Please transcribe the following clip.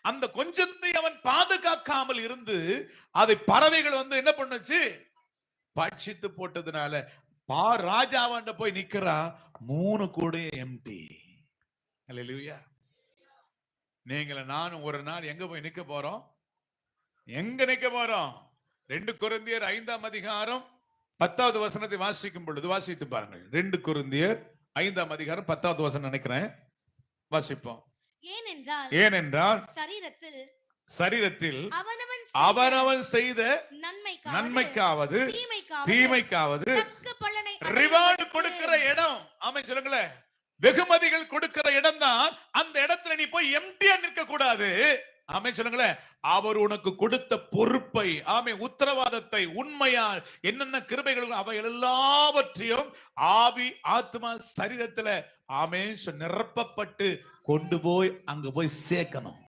அந்த கொஞ்சத்தை அவன் பாதுகாக்காமல் இருந்து அதை பறவைகள் வந்து என்ன பண்ணுச்சு? பட்சித்து போட்டதுனால பா ராஜாவாண்ட போய் நிக்கிறான் மூணு கூட எம்டி அல்லேலூயா நீங்கள நானும் ஒரு நாள் எங்க போய் நிக்க போறோம்? எங்க நிக்க போறோம்? ரெண்டு குருந்தியர் ஐந்தாம் அதிகாரம் பத்தாவது வசனத்தை வாசிக்கும் பொழுது வாசித்து பாருங்கள். ரெண்டு குருந்தியர் ஐந்தாம் அதிகாரம் பத்தாவது வசனம் நினைக்கிறேன். வாசிப்போம். ஏனென்றால் ஏனென்றால் சரீரத்தில் அவனவன் செய்த நன்மைக்காவது தீமைக்காவது ரிவார்டு கொடுக்கிற இடம். ஆமை சொல்லுங்களேன். வெகுமதிகள் கொடுக்கிற இடம் தான் அந்த இடத்துல நீ போய் எம்டியா நிற்க கூடாது ஆமை சொல்லுங்களேன். அவர் உனக்கு கொடுத்த பொறுப்பை ஆமை உத்தரவாதத்தை உண்மையால் என்னென்ன கிருபைகள் அவை எல்லாவற்றையும் ஆவி ஆத்மா சரீரத்துல ஆமே நிரப்பப்பட்டு கொண்டு போய் அங்க போய் சேர்க்கணும்.